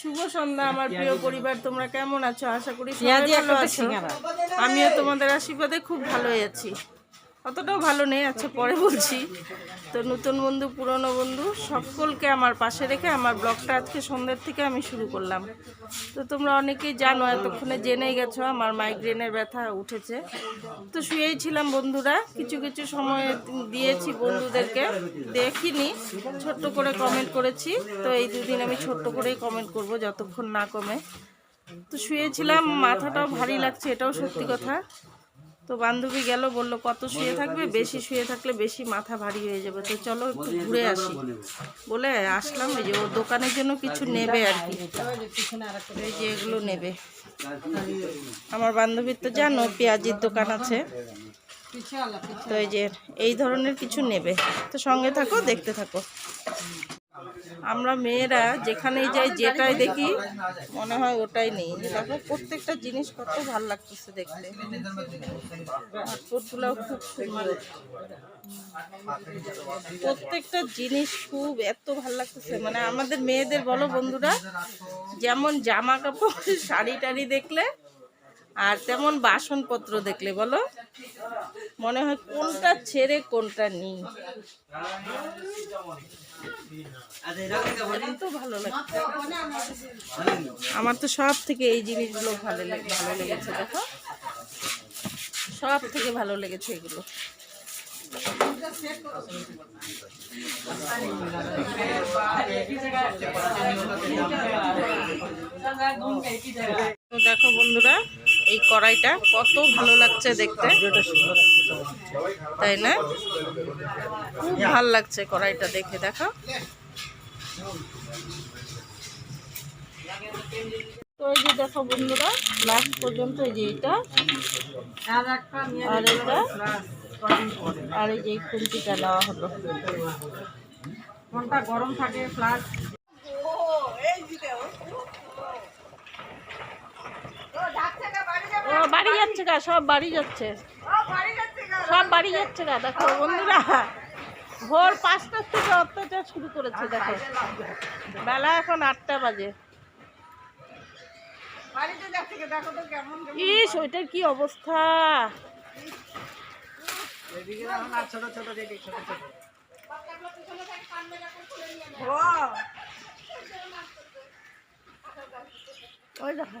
শুভ সন্ধ্যা আমার প্রিয় পরিবার তোমরা কেমন আছো? আশা করি। আমিও তোমাদের আশীর্বাদে খুব ভালোই আছি। অতটাও ভালো নেই আচ্ছা পরে বলছি। তো নতুন বন্ধু, পুরনো বন্ধু, সকলকে আমার পাশে রেখে আমার ব্লগটা আজকে সন্ধ্যের থেকে আমি শুরু করলাম। তো তোমরা অনেকেই জানো, এতক্ষণে জেনেই গেছো আমার মাইগ্রেনের ব্যথা উঠেছে। তো শুয়েই ছিলাম বন্ধুরা, কিছু কিছু সময় দিয়েছি বন্ধুদেরকে, দেখিনি, ছোট্ট করে কমেন্ট করেছি। তো এই দুদিন আমি ছোট্ট করেই কমেন্ট করব, যতক্ষণ না কমে। তো শুয়েছিলাম, মাথাটাও ভারী লাগছে, এটাও সত্যি কথা। তো বান্ধবী গেল বলল কত শুয়ে থাকবে? বেশি শুয়ে থাকলে বেশি মাথা ভারী হয়ে যাবে। তো চলো একটু ঘুরে আসি। বলে আসলাম ওই যে ওর দোকানের জন্য কিছু নেবে আর কি। এই যে এগুলো নেবে। আমার বান্ধবীর তো জানো পেঁয়াজির দোকান আছে। তো এই যে এই ধরনের কিছু নেবে। তো সঙ্গে থাকো দেখতে থাকো। আমরা মেয়েরা যেখানেই যাই, যেটাই দেখি, মনে হয় ওটাই নেই। দেখো, প্রত্যেকটা জিনিস কত ভালো লাগতেছে দেখতে। খুব সুন্দর। প্রত্যেকটা জিনিস খুব এত ভালো লাগতেছে। মানে আমাদের মেয়েদের বলো বন্ধুরা, যেমন জামা কাপড়, শাড়ি টাড়ি দেখলে আর তেমন বাসনপত্র দেখলে বলো? মনে হয় কোনটা ছেড়ে কোনটা নিই। এত ভালো লাগছে আমার তো সব থেকে এই জিনিসগুলো ভালো লেগে, ভালো লেগেছে, দেখো। সব থেকে ভালো লেগেছে এগুলো। তো দেখো বন্ধুরা এই কড়াইটা কত ভালো লাগছে দেখতে। তাই না? খুব ভালো লাগছে কড়াইটা দেখে, দেখো। তো এই যে দেখো বন্ধুরা লাস্ট পর্যন্ত এই যে এটা। আর এটা, আর এই যে খুন্তিটা নেওয়া হলো। কোনটা গরম থাকে প্লাস ও বাড়ি যাচ্ছে গা, সব বাড়ি যাচ্ছে। সব বাড়ি যাচ্ছে গা, দেখো বন্ধুরা। ভোর পাঁচটার থেকে অত্যাচার শুরু করেছে, দেখো। বেলা এখন আটটা বাজে। ইস, ওইটার কি অবস্থা? ওই দেখো।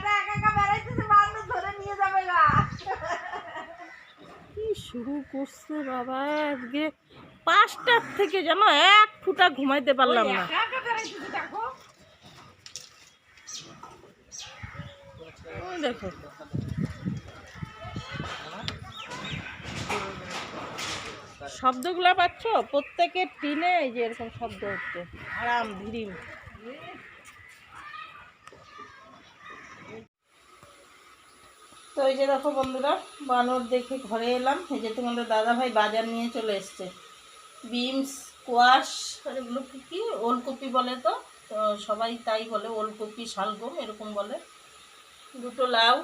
শুরু করছে বাবা, আজকে পাঁচটার থেকে জানো এক ফুটা ঘুমাইতে পারলাম না। দেখো। শব্দগুলো পাচ্ছ? প্রত্যেকের টিনে যে এরকম শব্দ হচ্ছে। আরাম, ধিরিম। তো এই যে দেখো বন্ধুরা, বানর দেখে ঘরে এলাম। এই যে তোমাদের দাদা ভাই বাজার নিয়ে চলে এসছে। বিমস কোয়াশ আর এগুলো কি কি? ওলকপি বলে তো। তো সবাই তাই বলে, ওলকপি, শালগম, এরকম বলে। দুটো লাউ।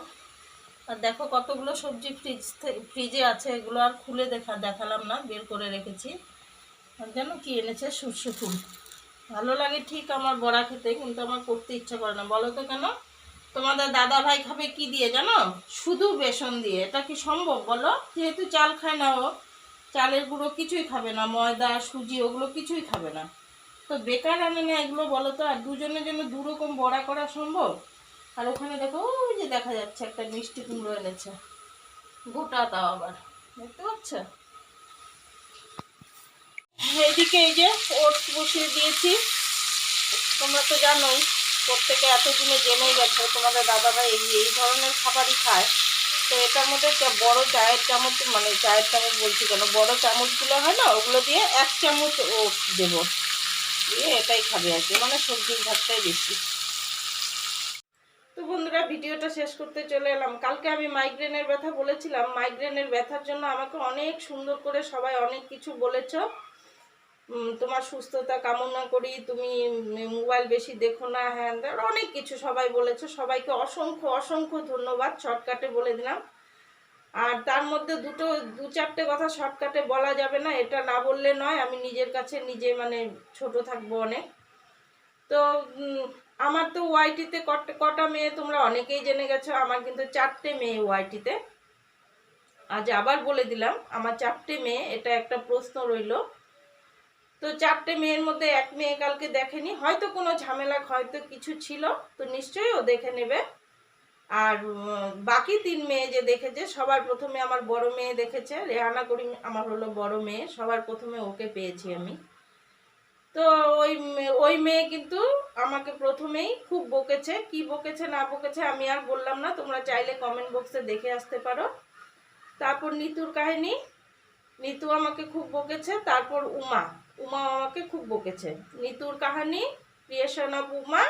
আর দেখো কতগুলো সবজি ফ্রিজ ফ্রিজে আছে। এগুলো আর খুলে দেখা, দেখালাম না, বের করে রেখেছি। আর যেন কি এনেছে? সর্ষে ফুল। ভালো লাগে ঠিক আমার বড়া খেতে, কিন্তু আমার করতে ইচ্ছা করে না। বলো তো কেন? তোমাদের দাদা ভাই খাবে কি দিয়ে জানো? শুধু বেসন দিয়ে। এটা কি সম্ভব বলো? যেহেতু চাল খায় না ও, চালের গুঁড়ো কিছুই খাবে না, ময়দা, সুজি, ওগুলো কিছুই খাবে না। তো বেকার আনে না এগুলো বলো তো? আর দুজনের জন্য দু রকম বড়া করা সম্ভব? আর ওখানে দেখো, ওই যে দেখা যাচ্ছে একটা মিষ্টি কুমড়ো এনেছে। গোটা তাও আবার। দেখতে পাচ্ছ? এইদিকে এই যে ওটস বসিয়ে দিয়েছি। তোমরা তো জানোই। প্রত্যেকে এতদিনে জেনেই গেছে, তোমাদের দাদাভাই এই এই ধরনের খাবারই খায়। তো এটার মধ্যে বড় চায়ের চামচ মানে চায়ের চামচ বলছি কেন, বড় চামচগুলো হয় না, ওগুলো দিয়ে এক চামচ ও দেবো। দিয়ে এটাই খাবে আর কি মানে সবজির ভাতটাই বেশি। তো বন্ধুরা, ভিডিওটা শেষ করতে চলে এলাম। কালকে আমি মাইগ্রেনের ব্যথা বলেছিলাম। মাইগ্রেনের ব্যথার জন্য আমাকে অনেক সুন্দর করে সবাই অনেক কিছু বলেছ। তোমার সুস্থতা কামনা করি, তুমি মোবাইল বেশি দেখো না হ্যাঁ অনেক কিছু সবাই বলেছ, সবাইকে অসংখ্য অসংখ্য ধন্যবাদ, শর্টকাটে বলে দিলাম। আর তার মধ্যে দুটো, দু চারটে কথা শর্টকাটে বলা যাবে না, এটা না বললে নয়, আমি নিজের কাছে নিজে মানে ছোট থাকব অনেক। তো আমার তো ওয়াইটিতে কটা কটা মেয়ে তোমরা অনেকেই জেনে গেছো, আমার কিন্তু চারটে মেয়ে ওয়াইটিতে। আজ আবার বলে দিলাম, আমার চারটে মেয়ে, এটা একটা প্রশ্ন রইল। তো চারটে মেয়ের মধ্যে এক মেয়ে কালকে দেখেনি। হয়তো কোনো ঝামেলা, হয়তো কিছু ছিল, তো নিশ্চয়ই ও দেখে নেবে। আর বাকি তিন মেয়ে যে দেখেছে, সবার প্রথমে আমার বড় মেয়ে দেখেছে। রেহানা করিম আমার হলো বড় মেয়ে, সবার প্রথমে ওকে পেয়েছি আমি। তো ওই ওই মেয়ে কিন্তু আমাকে প্রথমেই খুব বকেছে। কি বকেছে, না বকেছে আমি আর বললাম না, তোমরা চাইলে কমেন্ট বক্সে দেখে আসতে পারো। তারপর নিতুর কাহিনী, নিতু আমাকে খুব বকেছে। তারপর উমা উমা আমাকে খুব বকেছে। নিতুর কাহানি ক্রিয়েশন অফ উমা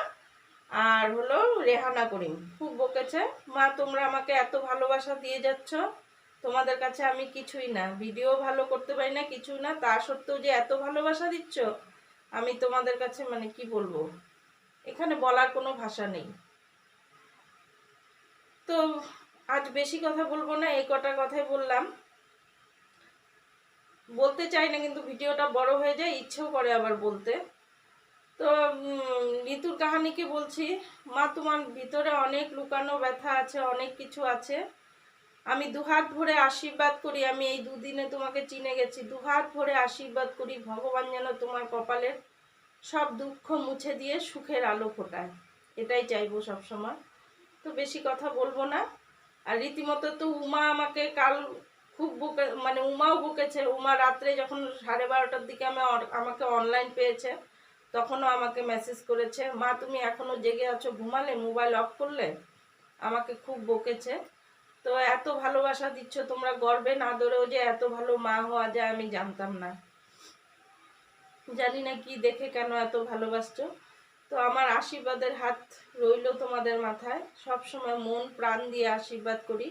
আর হলো রেহানা করিম খুব বকেছে। মা, তোমরা আমাকে এত ভালোবাসা দিয়ে যাচ্ছ, তোমাদের কাছে আমি কিছুই না। ভিডিও ভালো করতে পারি না, কিছুই না। তা সত্ত্বেও যে এত ভালোবাসা দিচ্ছ, আমি তোমাদের কাছে মানে কি বলব? এখানে বলার কোনো ভাষা নেই। তো আজ বেশি কথা বলব না, এই কটা কথাই বললাম। বলতে চাই না, কিন্তু ভিডিওটা বড় হয়ে যায়, ইচ্ছেও করে আবার বলতে। তো ঋতুর কাহানিকে বলছি, মা, তোমার ভিতরে অনেক লুকানো ব্যথা আছে, অনেক কিছু আছে। আমি দুহাত ভরে আশীর্বাদ করি, আমি এই দুদিনে তোমাকে চিনে গেছি। দুহাত ভরে আশীর্বাদ করি, ভগবান যেন তোমার কপালের সব দুঃখ মুছে দিয়ে সুখের আলো ফোটায়। এটাই চাইব সব সময় তো বেশি কথা বলব না। আর রীতিমতো তো উমা আমাকে কাল খুব বকে মানে উমাও বকেছে। উমা রাত্রে যখন সাড়ে বারোটার দিকে আমি আমাকে অনলাইন পেয়েছে, তখনও আমাকে মেসেজ করেছে, মা, তুমি এখনও জেগে আছো ঘুমালে? মোবাইল অফ করলে? আমাকে খুব বকেছে। তো এত ভালোবাসা দিচ্ছ তোমরা গর্বে না ধরেও যে এত ভালো মা হওয়া যায় আমি জানতাম না। জানি না কি দেখে কেন এত ভালোবাসছো। তো আমার আশীর্বাদের হাত রইল তোমাদের মাথায়। সব সময় মন প্রাণ দিয়ে আশীর্বাদ করি।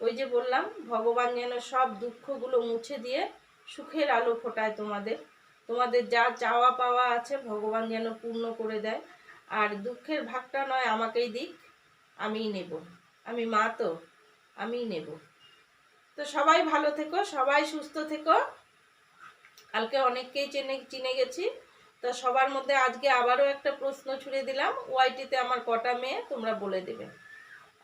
ওই যে বললাম, ভগবান যেন সব দুঃখগুলো মুছে দিয়ে সুখের আলো ফোটায় তোমাদের। তোমাদের যা চাওয়া পাওয়া আছে ভগবান যেন পূর্ণ করে দেয়। আর দুঃখের ভাগটা নয়, আমাকেই দিক, আমিই নেব। আমি মা তো, আমিই নেব। তো সবাই ভালো থেকো, সবাই সুস্থ থেকো। কালকে অনেককেই চেনে, চিনে গেছি। তো সবার মধ্যে আজকে আবারও একটা প্রশ্ন ছুড়ে দিলাম, ওয়াইটিতে আমার কটা মেয়ে, তোমরা বলে দেবে।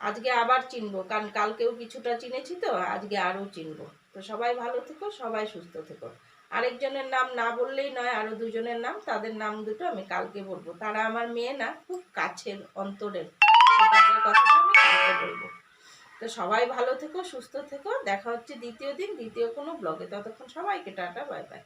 আজকে আবার চিনবো। কারণ কালকেও কিছুটা চিনেছি তো, আজকে আরও চিনবো। তো সবাই ভালো থেকো, সবাই সুস্থ থেকো। আরেকজনের নাম না বললেই নয়, আরও দুজনের নাম, তাদের নাম দুটো আমি কালকে বলব। তারা আমার মেয়ে না, খুব কাছের, অন্তরের। তাদের কথাটা আমি কালকে বলব। তো সবাই ভালো থেকো, সুস্থ থেকো। দেখা হচ্ছে দ্বিতীয় দিন, দ্বিতীয় কোনো ব্লগে। ততক্ষণ সবাইকে টাটা, বাই বাই।